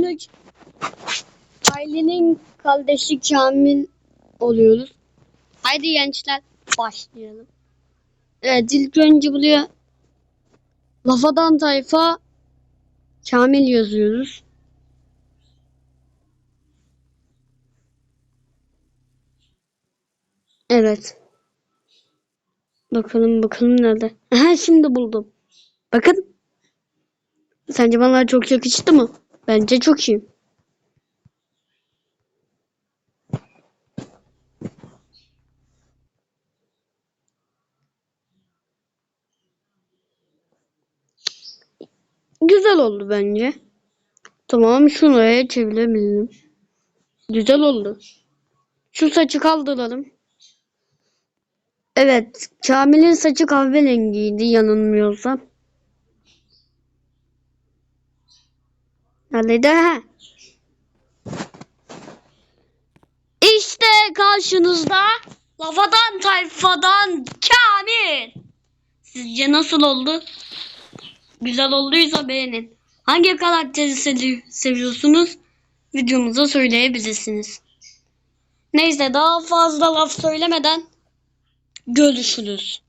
bugünlük ailenin kardeşi Kamil oluyoruz. Haydi gençler başlayalım. Evet ilk önce buraya Lafadan Tayfa Kamil yazıyoruz. Evet. Bakalım bakalım nerede? Aha şimdi buldum. Bakın. Sence bana çok yakıştı mı? Bence çok iyi. Güzel oldu bence. Tamam şuraya çevirebilirim. Güzel oldu. Şu saçı kaldıralım. Evet. Kamil'in saçı kahverengiydi yanılmıyorsam. Neredeydi? Ha. İşte karşınızda Lavadan Tayfadan Kamil. Sizce nasıl oldu? Güzel olduysa beğenin. Hangi karakteri sevi- seviyorsunuz? Videomuza söyleyebilirsiniz. Neyse daha fazla laf söylemeden görüşürüz.